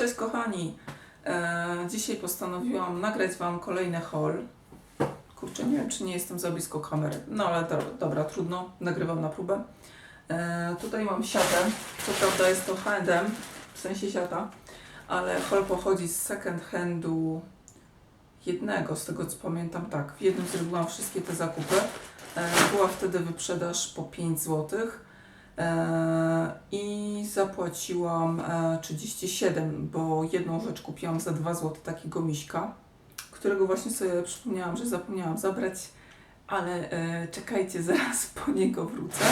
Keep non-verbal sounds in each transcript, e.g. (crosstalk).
Cześć kochani! E, dzisiaj postanowiłam nagrać Wam kolejny haul. Kurczę, nie wiem czy nie jestem za blisko kamery. No ale do, dobra, trudno, nagrywam na próbę. E, tutaj mam siatę. Co prawda jest to H&M, w sensie siata, ale haul pochodzi z second handu jednego, z tego co pamiętam, tak. W jednym zrobiłam wszystkie te zakupy. E, była wtedy wyprzedaż po 5 złotych. E, I zapłaciłam e, 37, bo jedną rzecz kupiłam za 2 zł takiego miśka, którego właśnie sobie przypomniałam, że zapomniałam zabrać, ale e, czekajcie, (laughs) zaraz po niego wrócę.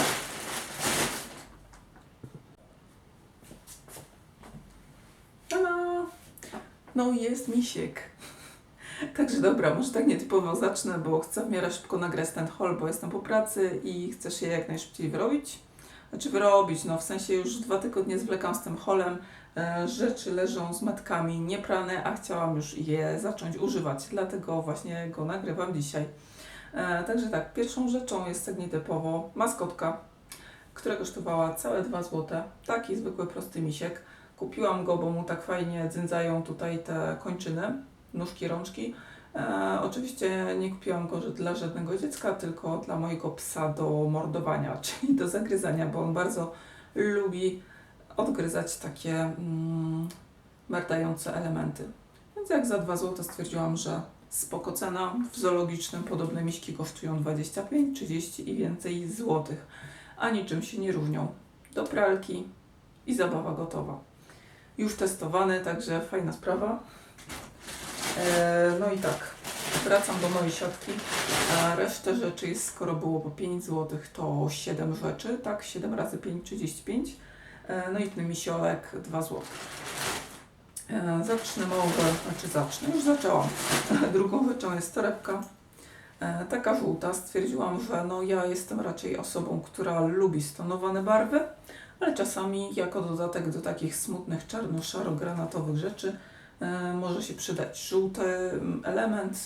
Tada! No jest misiek. (laughs) Także dobra, może tak nietypowo zacznę, bo chcę w miarę szybko nagrać ten haul, bo jestem po pracy i chcę się jak najszybciej wyrobić. Znaczy wyrobić, no w sensie już dwa tygodnie zwlekam z tym holem, e, rzeczy leżą z matkami nieprane, a chciałam już je zacząć używać, dlatego właśnie go nagrywam dzisiaj. E, także tak, pierwszą rzeczą jest tak nietypowo maskotka, która kosztowała całe 2 zł. Taki zwykły prosty misiek. Kupiłam go, bo mu tak fajnie dzędzają tutaj te kończyny, nóżki, rączki. E, oczywiście nie kupiłam go dla żadnego dziecka, tylko dla mojego psa do mordowania, (laughs) czyli do zagryzania, bo on bardzo lubi odgryzać takie mm, merdające elementy. Więc jak za 2 zł stwierdziłam, że spoko cena. W zoologicznym podobne miśki kosztują 25, 30 i więcej złotych, a niczym się nie różnią. Do pralki i zabawa gotowa. Już testowany, także fajna sprawa. E, No i tak, wracam do mojej siatki. A resztę rzeczy jest, skoro było po 5 zł, to 7 rzeczy, tak? 7 razy 5, 35. E, No i ten misiolek 2 zł. E, Zacznę może, znaczy zacznę, już zaczęłam. (laughs) Drugą rzeczą jest torebka. Taka żółta. Stwierdziłam, że no ja jestem raczej osobą, która lubi stonowane barwy, ale czasami jako dodatek do takich smutnych czarno-szaro-granatowych rzeczy może się przydać żółty mm, element,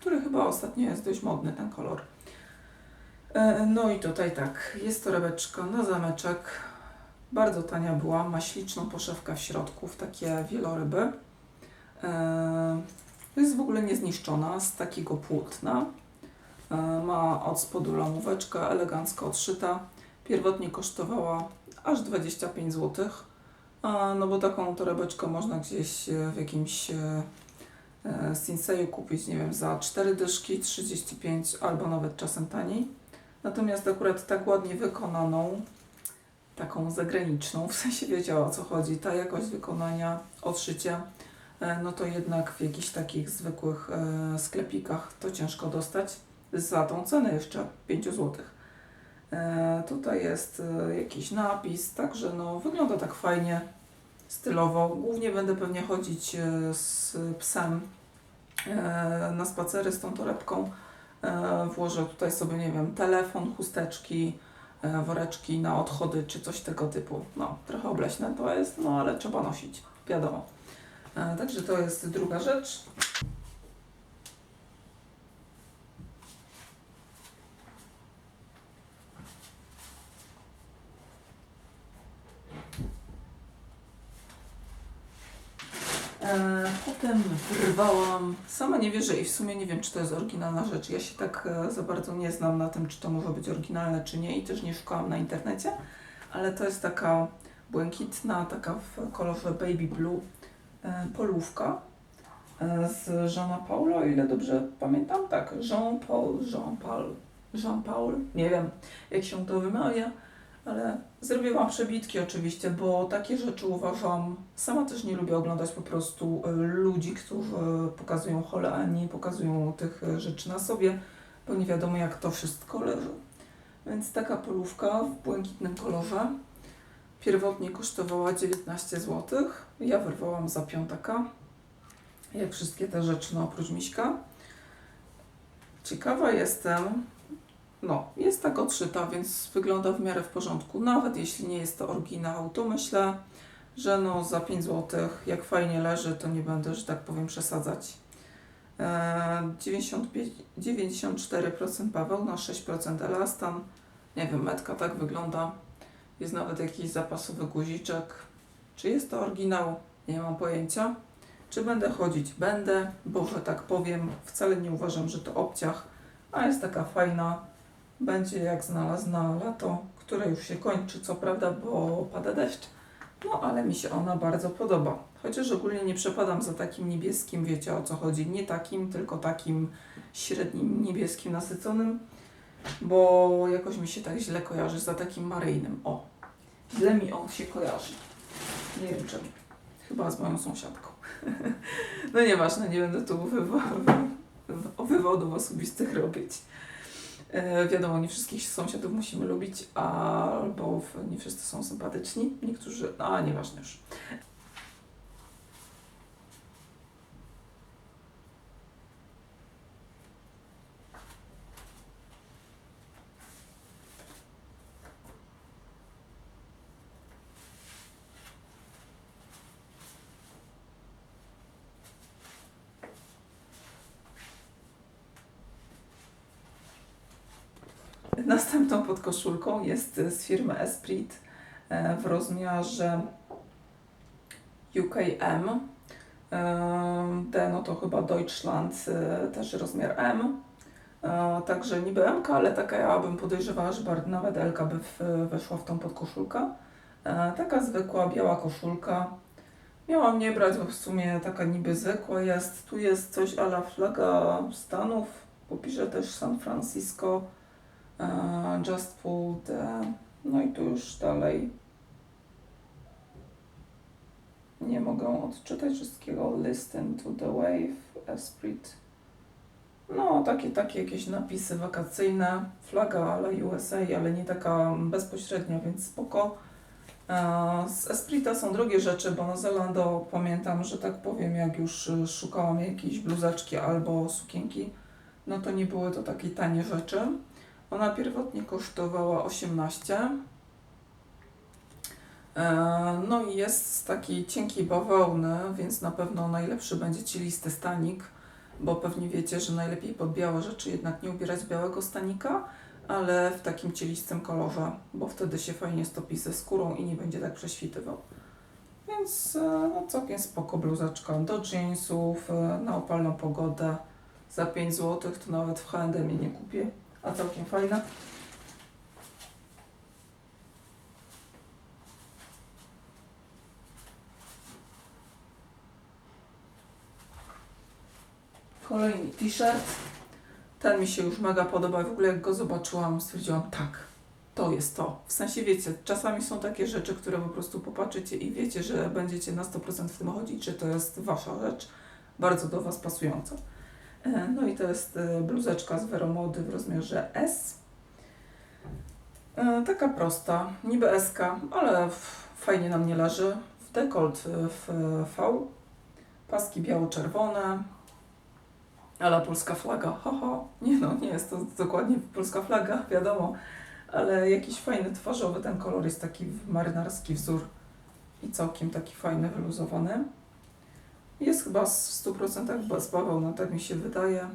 który chyba ostatnio jest dość modny, ten kolor. E, No i tutaj tak, jest torebeczka na zameczek. Bardzo tania była, ma śliczną poszewkę w środku, w takie wieloryby. E, Jest w ogóle niezniszczona, z takiego płótna. E, Ma od spodu lamóweczkę, elegancko odszyta. Pierwotnie kosztowała aż 25 zł. A, no bo taką torebeczkę można gdzieś e, w jakimś e, e, Sinseju kupić, nie wiem, za 4 dyszki, 35 albo nawet czasem taniej. Natomiast akurat tak ładnie wykonaną, taką zagraniczną, w sensie wiedziała o co chodzi, ta jakość wykonania, odszycie, e, no to jednak w jakichś takich zwykłych sklepikach to ciężko dostać za tą cenę jeszcze 5 zł. E, tutaj jest e, jakiś napis, także no wygląda tak fajnie, stylowo. Głównie będę pewnie chodzić e, z psem na spacery z tą torebką. Włożę tutaj sobie, nie wiem, telefon, chusteczki, woreczki na odchody czy coś tego typu. No, trochę obleśne to jest, no ale trzeba nosić, wiadomo. Także to jest druga rzecz. E, Potem wyrwałam, sama nie wierzę i w sumie nie wiem, czy to jest oryginalna rzecz. Ja się tak e, za bardzo nie znam na tym, czy to może być oryginalne, czy nie i też nie szukałam na internecie, ale to jest taka błękitna, taka w kolorze baby blue e, polówka e, z Jeana Paula, o ile dobrze pamiętam. Tak, Jean Paul, Jean Paul, Jean Paul, nie wiem jak się to wymawia, ale zrobiłam przebitki oczywiście, bo takie rzeczy uważam, sama też nie lubię oglądać po prostu e, ludzi, którzy pokazują hole, a nie pokazują tych e, rzeczy na sobie, bo nie wiadomo jak to wszystko leży. Więc taka polówka w błękitnym kolorze pierwotnie kosztowała 19 zł. Ja wyrwałam za piątaka, jak wszystkie te rzeczy, no oprócz miśka. Ciekawa jestem, no, jest tak odszyta, więc wygląda w miarę w porządku. Nawet jeśli nie jest to oryginał, to myślę, że no za 5 zł, jak fajnie leży, to nie będę, że tak powiem, przesadzać. E, 95, 94% bawełna, 6% elastan. Nie wiem, metka tak wygląda. Jest nawet jakiś zapasowy guziczek. Czy jest to oryginał? Nie mam pojęcia. Czy będę chodzić? Będę, bo że tak powiem, wcale nie uważam, że to obciach, a jest taka fajna. Będzie jak znalazł na lato, które już się kończy, co prawda, bo pada deszcz. No, ale mi się ona bardzo podoba. Chociaż ogólnie nie przepadam za takim niebieskim, wiecie o co chodzi. Nie takim, tylko takim średnim niebieskim, nasyconym, bo jakoś mi się tak źle kojarzy za takim maryjnym. O, źle mi on się kojarzy. Nie wiem czemu. Chyba z moją sąsiadką. (laughs) no nieważne, nie będę tu wywo- wy- wywodów osobistych robić. E, wiadomo, nie wszystkich sąsiadów musimy lubić, albo nie wszyscy są sympatyczni. Niektórzy, a nieważne już. Następną podkoszulką jest z firmy Esprit e, w rozmiarze UKM. E, D no to chyba Deutschland, e, też rozmiar M. Także niby M, ale taka ja bym podejrzewała, że nawet L by weszła w tą podkoszulkę. Taka zwykła biała koszulka. Miałam nie brać, bo w sumie taka niby zwykła jest. Tu jest coś ala flaga Stanów. Popiszę też San Francisco. E, Just Food, e, no i tu już dalej nie mogę odczytać wszystkiego. Listen to the wave, Esprit. No, takie, takie jakieś napisy wakacyjne. Flaga ale USA, ale nie taka bezpośrednia, więc spoko. E, Z Esprita są drogie rzeczy, bo na Zalando pamiętam, że tak powiem, jak już y, szukałam jakiejś bluzeczki albo sukienki, no to nie były to takie tanie rzeczy. Ona pierwotnie kosztowała 18. E, No i jest z takiej cienkiej bawełny, więc na pewno najlepszy będzie ci listy stanik, bo pewnie wiecie, że najlepiej pod białe rzeczy jednak nie ubierać białego stanika, ale w takim cielistym kolorze, bo wtedy się fajnie stopi ze skórą i nie będzie tak prześwitywał. Więc e, no, całkiem spoko bluzeczka do jeansów, e, na opalną pogodę. Za 5 zł to nawet w H&M nie kupię a całkiem fajna. Kolejny t-shirt. Ten mi się już mega podoba. W ogóle jak go zobaczyłam, stwierdziłam tak, to jest to. W sensie wiecie, czasami są takie rzeczy, które po prostu popatrzycie i wiecie, że będziecie na 100% w tym chodzić, że to jest wasza rzecz, bardzo do was pasująca. E, No i to jest e, bluzeczka z Veromody w rozmiarze S. E, Taka prosta, niby SK, ale fajnie na mnie leży. W dekolt w V. Paski biało-czerwone. Ale polska flaga, haha. Nie no, nie jest to dokładnie polska flaga, (laughs) wiadomo. Ale jakiś fajny twarzowy, ten kolor jest taki marynarski wzór. I całkiem taki fajny, wyluzowany. Jest chyba w 100% bez bawełny, tak mi się wydaje.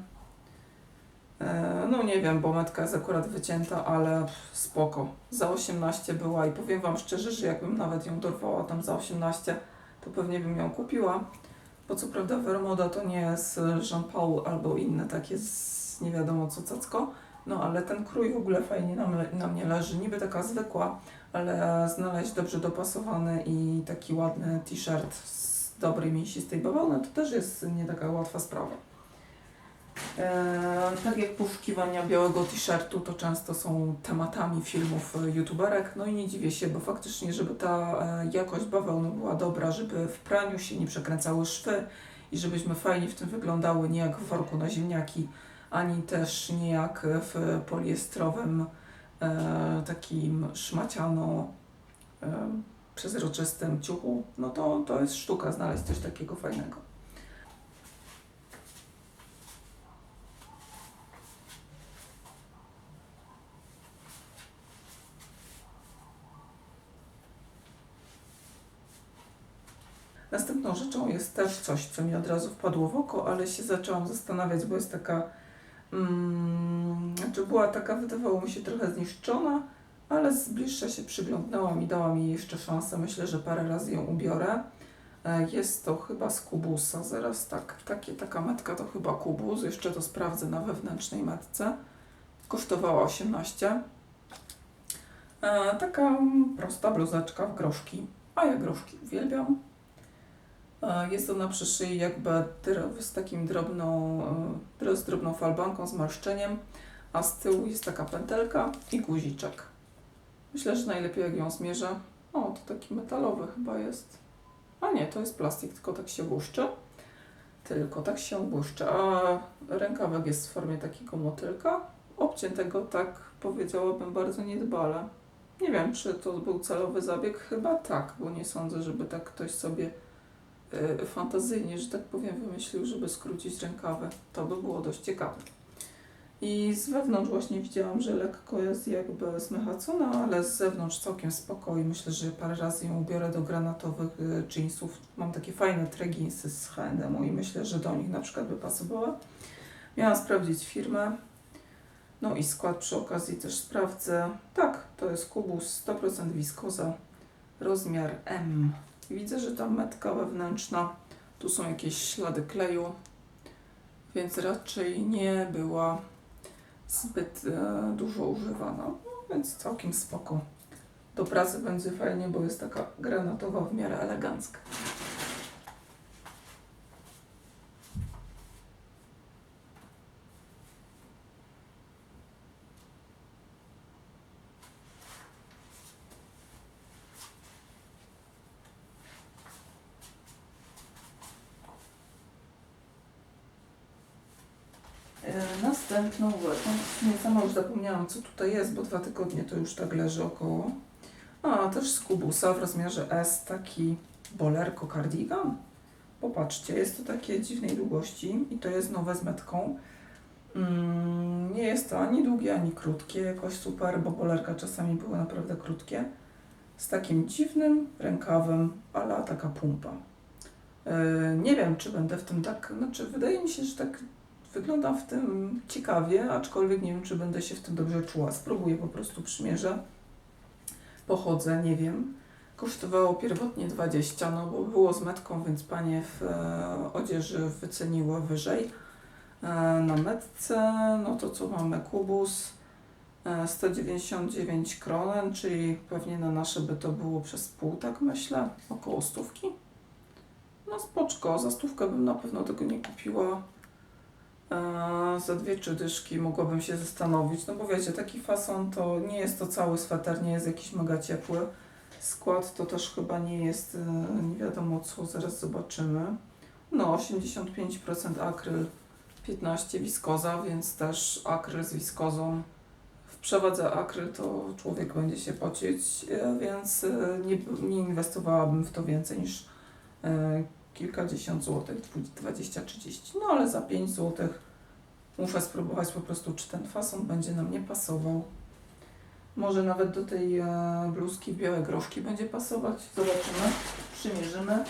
E, No nie wiem, bo metka jest akurat wycięta, ale spoko. Za 18 była i powiem Wam szczerze, że jakbym nawet ją dorwała tam za 18, to pewnie bym ją kupiła. Bo co prawda Vermoda to nie jest Jean Paul albo inne takie z nie wiadomo co cacko, no ale ten krój w ogóle fajnie na, mnie- na mnie leży. Niby taka zwykła, ale znaleźć dobrze dopasowany i taki ładny t-shirt z dobrej mięsistej bawełny to też jest nie taka łatwa sprawa. Eee, tak jak poszukiwania białego t-shirtu to często są tematami filmów e, youtuberek, no i nie dziwię się, bo faktycznie, żeby ta e, jakość bawełny była dobra, żeby w praniu się nie przekręcały szwy i żebyśmy fajnie w tym wyglądały, nie jak w worku na ziemniaki, ani też nie jak w poliestrowym e, takim szmaciano e, przezroczystym ciuchu, no to, to jest sztuka znaleźć coś takiego fajnego. Następną rzeczą jest też coś, co mi od razu wpadło w oko, ale się zaczęłam zastanawiać, bo jest taka, mm, znaczy była taka, wydawało mi się trochę zniszczona, ale z bliższa się przyglądnęłam i dałam jej jeszcze szansę. Myślę, że parę razy ją ubiorę. E, Jest to chyba z kubusa, zaraz tak, takie, taka metka to chyba kubus, jeszcze to sprawdzę na wewnętrznej metce. Kosztowała 18. E, taka prosta bluzeczka w groszki, a ja groszki uwielbiam. E, Jest ona przy szyi jakby z takim drobną, dro- z drobną falbanką, z marszczeniem, a z tyłu jest taka pętelka i guziczek. Myślę, że najlepiej jak ją zmierzę. O, to taki metalowy chyba jest. A nie, to jest plastik, tylko tak się błyszczy. Tylko tak się błyszczy. A rękawek jest w formie takiego motylka, obciętego tak powiedziałabym bardzo niedbale. Nie wiem, czy to był celowy zabieg, chyba tak, bo nie sądzę, żeby tak ktoś sobie y, fantazyjnie, że tak powiem, wymyślił, żeby skrócić rękawy. To by było dość ciekawe. I z wewnątrz właśnie widziałam, że lekko jest jakby zmechacona, ale z zewnątrz całkiem spoko i myślę, że parę razy ją ubiorę do granatowych y, jeansów. Mam takie fajne treginsy z H&M i myślę, że do nich na przykład by pasowała. Miałam sprawdzić firmę. No i skład przy okazji też sprawdzę. Tak, to jest kubus 100% wiskoza, rozmiar M. Widzę, że ta metka wewnętrzna, tu są jakieś ślady kleju, więc raczej nie była zbyt e, dużo używana, no, więc całkiem spoko. Do pracy będzie fajnie, bo jest taka granatowa w miarę elegancka. E, Następną rzeczą, w sumie sama już zapomniałam co tutaj jest, bo dwa tygodnie to już tak leży około. A, też z kubusa w rozmiarze S taki bolerko cardigan. Popatrzcie, jest to takiej dziwnej długości i to jest nowe z metką. Mm, nie jest to ani długie, ani krótkie, jakoś super, bo bolerka czasami były naprawdę krótkie. Z takim dziwnym rękawem, ale taka pumpa. Yy, nie wiem, czy będę w tym tak, znaczy wydaje mi się, że tak wygląda w tym ciekawie, aczkolwiek nie wiem, czy będę się w tym dobrze czuła. Spróbuję po prostu przymierzę. Pochodzę, nie wiem. Kosztowało pierwotnie 20, no bo było z metką, więc panie w e, odzieży wyceniły wyżej. E, na metce, no to co mamy? Kubus e, 199 kronen, czyli pewnie na nasze by to było przez pół, tak myślę, około stówki. No spoczko, za stówkę bym na pewno tego nie kupiła. Eee, za dwie czy dyszki mogłabym się zastanowić, no bo wiecie, taki fason to nie jest to cały sweter, nie jest jakiś mega ciepły. Skład to też chyba nie jest e, nie wiadomo co, zaraz zobaczymy. No 85% akryl, 15% wiskoza, więc też akryl z wiskozą. W przewadze akryl to człowiek będzie się pocić, e, więc e, nie, nie inwestowałabym w to więcej niż e, kilkadziesiąt złotych, 20-30, no ale za 5 złotych muszę spróbować po prostu, czy ten fason będzie nam nie pasował. Może nawet do tej e, bluzki białe groszki będzie pasować. Zobaczymy, przymierzymy.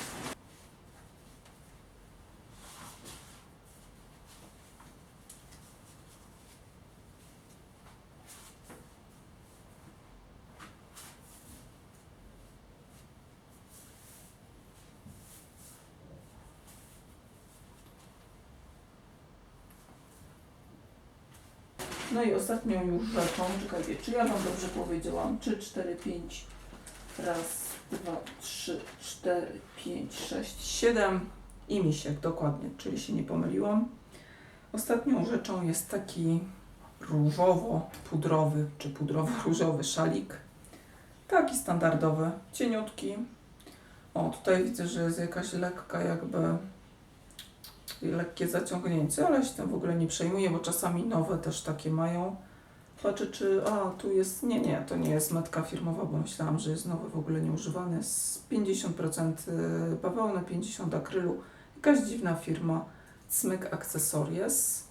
No i ostatnią już rzeczą, czekajcie, czy ja Wam dobrze powiedziałam? 3, 4, 5, raz, dwa, trzy, cztery, pięć, sześć, siedem i misiek, dokładnie, czyli się nie pomyliłam. Ostatnią rzeczą jest taki różowo-pudrowy, czy pudrowo-różowy (laughs) szalik. Taki standardowy, cieniutki. O, tutaj widzę, że jest jakaś lekka jakby lekkie zaciągnięcie, ale się tym w ogóle nie przejmuję, bo czasami nowe też takie mają. Patrzę, czy. A, tu jest. Nie, nie, to nie jest metka firmowa, bo myślałam, że jest nowy, w ogóle nieużywany. Z 50% y, bawełny, 50% akrylu. Jakaś dziwna firma. Cmyk Accessories.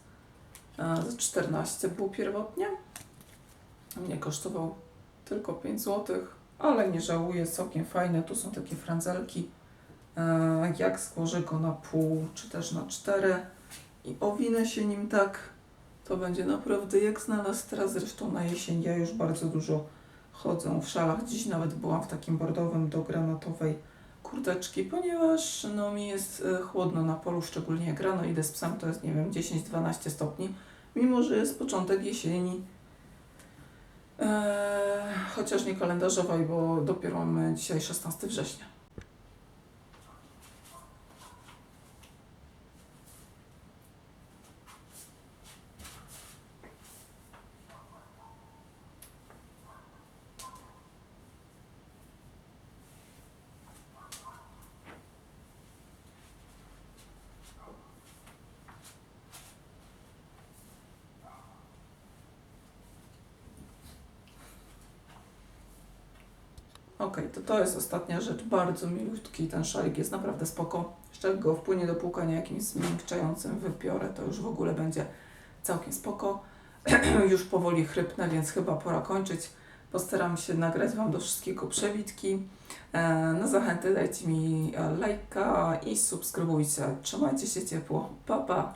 Za 14 był pierwotnie. Mnie kosztował tylko 5 zł, ale nie żałuję, całkiem fajne. Tu są takie frędzelki. E, jak złożę go na pół, czy też na cztery i owinę się nim tak, to będzie naprawdę jak znalazł zresztą na jesień. Ja już bardzo dużo chodzę w szalach. Dziś nawet byłam w takim bordowym do granatowej kurteczki, ponieważ no, mi jest e, chłodno na polu, szczególnie jak rano idę z psem, to jest nie wiem 10-12 stopni, mimo że jest początek jesieni. Eee, chociaż nie kalendarzowej, bo dopiero mamy dzisiaj 16 września. Okej, to to jest ostatnia rzecz. Bardzo milutki ten szalik jest naprawdę spoko. Jeszcze go wpłynie do płukania jakimś zmiękczającym wypiorę, to już w ogóle będzie całkiem spoko. (clears throat) już powoli chrypnę, więc chyba pora kończyć. Postaram się nagrać Wam do wszystkiego przebitki. E, Na zachętę dajcie mi lajka i subskrybujcie. Trzymajcie się ciepło. Pa, pa!